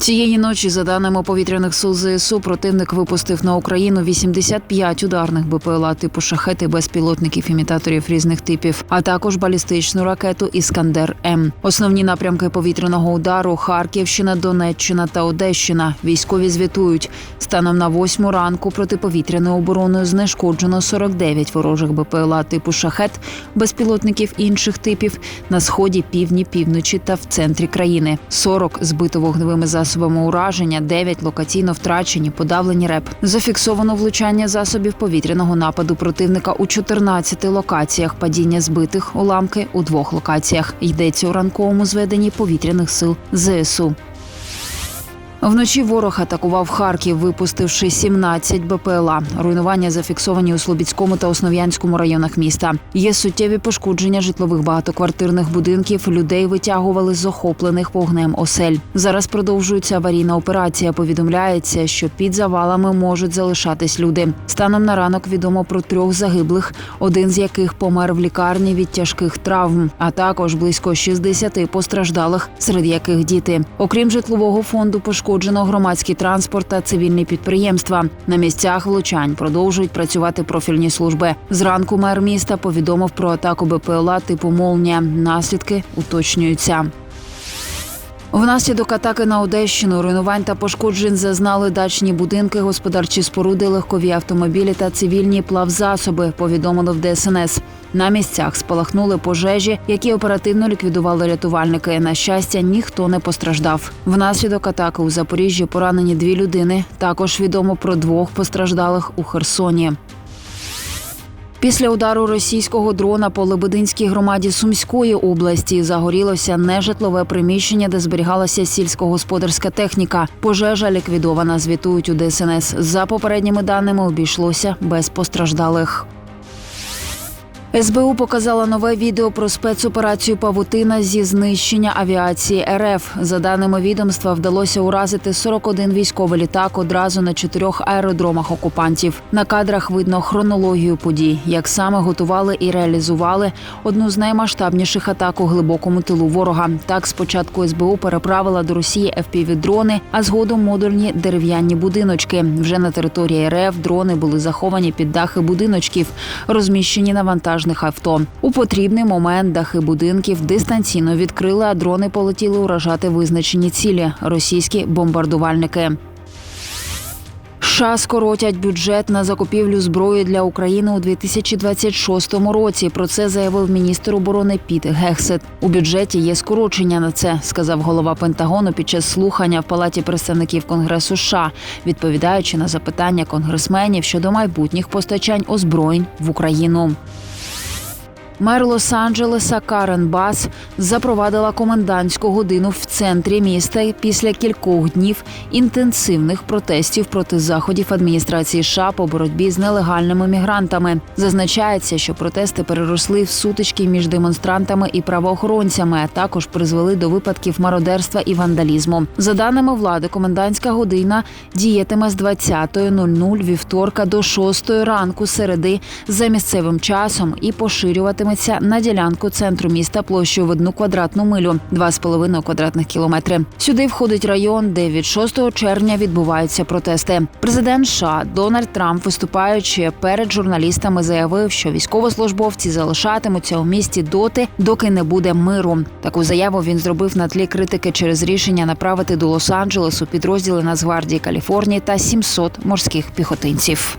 Цієї ночі, за даними повітряних сил ЗСУ, противник випустив на Україну 85 ударних БПЛА типу шахети безпілотників імітаторів різних типів, а також балістичну ракету Іскандер М. Основні напрямки повітряного удару Харківщина, Донеччина та Одещина. Військові звітують. Станом на восьму ранку протиповітряною обороною знешкоджено 49 ворожих БПЛА типу шахет, безпілотників інших типів на сході, півдні, півночі та в центрі країни. 40 збито вогневими засобами ураження, 9 локаційно втрачені, подавлені РЕП. Зафіксовано влучання засобів повітряного нападу противника у 14 локаціях, падіння збитих уламки у двох локаціях. Йдеться у ранковому зведенні повітряних сил ЗСУ. Вночі ворог атакував Харків, випустивши 17 БПЛА. Руйнування зафіксовані у Слобідському та Основ'янському районах міста. Є суттєві пошкодження житлових багатоквартирних будинків. Людей витягували з охоплених вогнем осель. Зараз продовжується аварійна операція. Повідомляється, що під завалами можуть залишатись люди. Станом на ранок відомо про трьох загиблих, один з яких помер в лікарні від тяжких травм, а також близько 60 постраждалих, серед яких діти. Окрім житлового фонду, пошкоджено громадський транспорт та цивільні підприємства. На місцях влучань продовжують працювати профільні служби. Зранку мер міста повідомив про атаку БПЛА типу «Молнія». Наслідки уточнюються. Внаслідок атаки на Одещину руйнувань та пошкоджень зазнали дачні будинки, господарчі споруди, легкові автомобілі та цивільні плавзасоби. Повідомили в ДСНС. На місцях спалахнули пожежі, які оперативно ліквідували рятувальники. На щастя, ніхто не постраждав. Внаслідок атаки у Запоріжжі поранені дві людини. Також відомо про двох постраждалих у Херсоні. Після удару російського дрона по Лебединській громаді Сумської області загорілося нежитлове приміщення, де зберігалася сільськогосподарська техніка. Пожежа ліквідована. Звітують у ДСНС. За попередніми даними обійшлося без постраждалих. СБУ показала нове відео про спецоперацію Павутина зі знищення авіації РФ. За даними відомства, вдалося уразити 41 військовий літак одразу на чотирьох аеродромах окупантів. На кадрах видно хронологію подій, як саме готували і реалізували одну з наймасштабніших атак у глибокому тилу ворога. Так, спочатку СБУ переправила до Росії FPV-дрони, а згодом модульні дерев'яні будиночки. Вже на території РФ дрони були заховані під дахи будиночків, розміщені на вантаж вантажних авто. У потрібний момент дахи будинків дистанційно відкрили, а дрони полетіли уражати визначені цілі російські бомбардувальники. США скоротять бюджет на закупівлю зброї для України у 2026 році. Про це заявив міністр оборони Піт Гексет. У бюджеті є скорочення на це, сказав голова Пентагону під час слухання в палаті представників Конгресу США, відповідаючи на запитання конгресменів щодо майбутніх постачань озброєнь в Україну. Мер Лос-Анджелеса Карен Бас запровадила комендантську годину в центрі міста після кількох днів інтенсивних протестів проти заходів адміністрації США по боротьбі з нелегальними мігрантами. Зазначається, що протести переросли в сутички між демонстрантами і правоохоронцями, а також призвели до випадків мародерства і вандалізму. За даними влади, комендантська година діятиме з 20.00 вівторка до 6 ранку середи за місцевим часом і поширюватиме на ділянку центру міста площею в одну квадратну милю 2,5 квадратних кілометри. Сюди входить район, де від 6 червня відбуваються протести. Президент США Дональд Трамп, виступаючи перед журналістами, заявив, що військовослужбовці залишатимуться у місті доти, доки не буде миру. Таку заяву він зробив на тлі критики через рішення направити до Лос-Анджелесу підрозділи Нацгвардії Каліфорнії та 700 морських піхотинців.